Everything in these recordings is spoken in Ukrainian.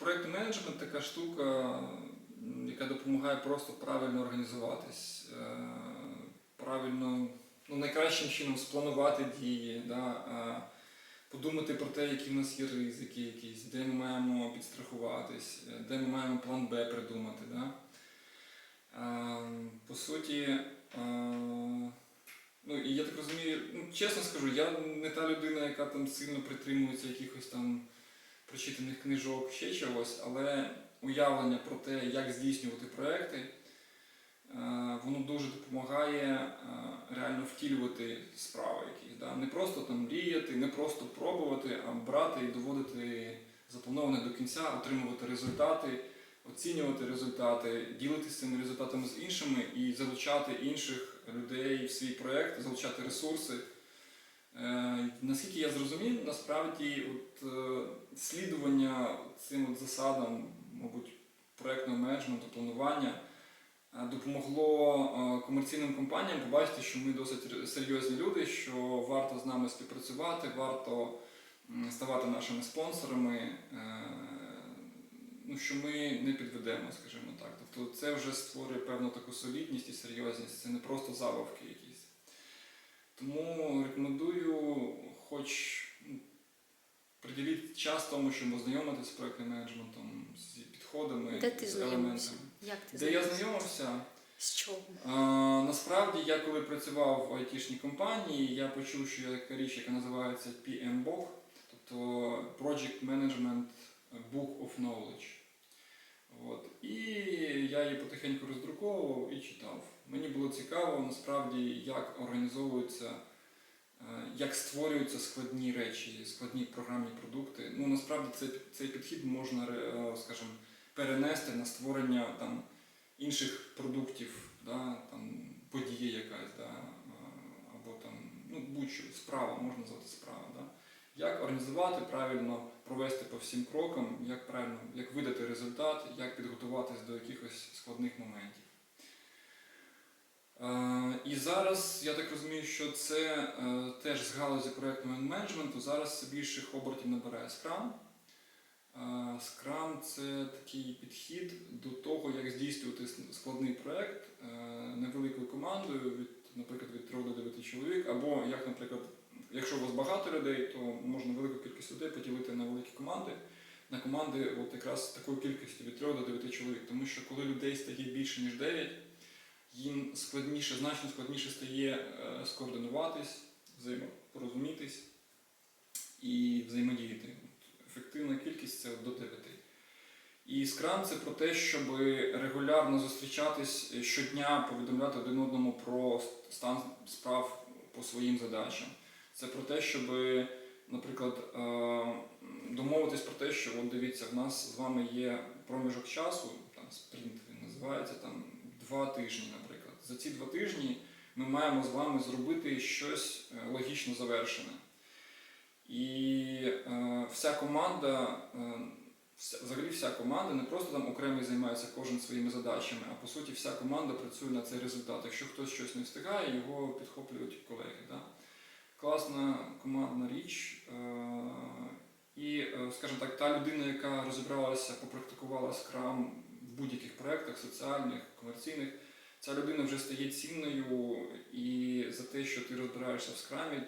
Проєкт менеджмент така штука, яка допомагає просто правильно організуватись, е, правильно, ну, найкращим чином спланувати дії, да, е, подумати про те, які в нас є ризики якісь, де ми маємо підстрахуватись, е, де ми маємо план Б придумати. Да. По суті, ну і я так розумію, ну, чесно скажу, я не та людина, яка там сильно притримується якихось там прочитаних книжок, ще чогось, але уявлення про те, як здійснювати проекти, е, воно дуже допомагає е, реально втілювати справи якісь. Да? Не просто там мріяти, не просто пробувати, а брати і доводити заплановане до кінця, отримувати результати, оцінювати результати, ділитися цими результатами з іншими і залучати інших людей в свій проект, залучати ресурси. Е, Наскільки я зрозумів, насправді от, е, слідування цим от засадам, мабуть, проєктного менеджменту, планування е, допомогло комерційним компаніям побачити, що ми досить серйозні люди, що варто з нами співпрацювати, варто ставати нашими спонсорами, ну, що ми не підведемо, скажімо так. Тобто це вже створює певну таку солідність і серйозність, це не просто забавки якісь. Тому рекомендую, хоч ну, приділити час тому, щоб ознайомитися з проектним менеджментом, з підходами, Де ти з елементами. Як ти Де я знайомився? знайомився? З чого? А, насправді, я коли працював в айтішній компанії, я почув, що є така річ, яка називається PMBOK, тобто Project Management Book of Knowledge. Я її потихеньку роздруковував і читав. Мені було цікаво насправді, як організовуються, е, як створюються складні речі, складні програмні продукти. Ну насправді цей, цей підхід можна, е, скажімо, перенести на створення там, інших продуктів, да, там, подія якась, да, або там, ну, будь-що, справа, можна назвати справа. Да. Як організувати правильно, провести по всім крокам, як правильно, як видати результат, як підготуватись до якихось складних моментів. Е, І зараз я так розумію, що це е, теж з галузі проєктного менеджменту, зараз більших обертів набирає Scrum. Е, Scrum це такий підхід до того, як здійснювати складний проєкт невеликою командою, від, наприклад, від 3 до 9 чоловік, або як, наприклад, багато людей, то можна велику кількість людей поділити на великі команди. На команди от якраз такою кількістю від 3 до 9 чоловік. Тому що коли людей стає більше, ніж 9, їм складніше, значно складніше стає е, скоординуватись, взаємопорозумітись і взаємодіяти. Ефективна кількість це до 9. І Scrum це про те, щоб регулярно зустрічатись е, щодня, повідомляти один одному про стан справ по своїм задачам. Це про те, щоб, наприклад, е, домовитись про те, що от дивіться, в нас з вами є проміжок часу, там спринт він називається, там два тижні, наприклад. За ці два тижні ми маємо з вами зробити щось е, логічно завершене. І е, вся команда, взагалі вся команда не просто там окремо займається кожен своїми задачами, а по суті вся команда працює на цей результат. Якщо хтось щось не встигає, його підхоплюють колеги. Да? Класна командна річ. Е, і, е, скажімо так, та людина, яка розібралася, попрактикувала Scrum в будь-яких проєктах, соціальних, комерційних, ця людина вже стає цінною і за те, що ти розбираєшся в скрамі,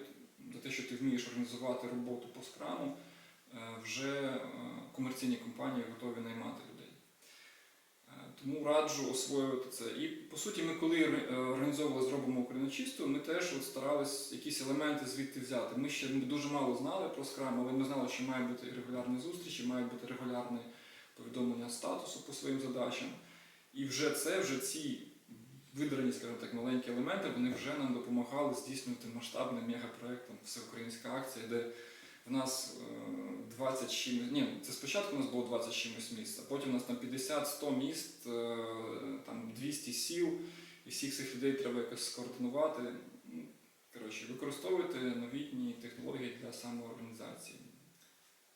за те, що ти вмієш організувати роботу по скраму, е, вже комерційні компанії готові наймати людей. Е, Тому раджу освоювати це. І по суті, ми коли е, організовували зробимо Україну чисту, ми теж от старались якісь елементи звідти взяти. Ми ще дуже мало знали про скрам, але ми знали, що має бути регулярні зустрічі, має бути регулярне повідомлення статусу по своїм задачам. І вже це, вже ці видрані, скажімо так, маленькі елементи, вони вже нам допомагали здійснювати масштабний мегапроект, там, всеукраїнська акція, де в нас е, 20 чимось, ні, це спочатку у нас було 20 чимось місць, а потім у нас там 50-100 міст, е, там 200 сіл, і всіх цих людей треба якось скоординувати. Ну, Коротше, використовуйте новітні технології для самоорганізації.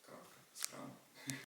Крапка. Скрам.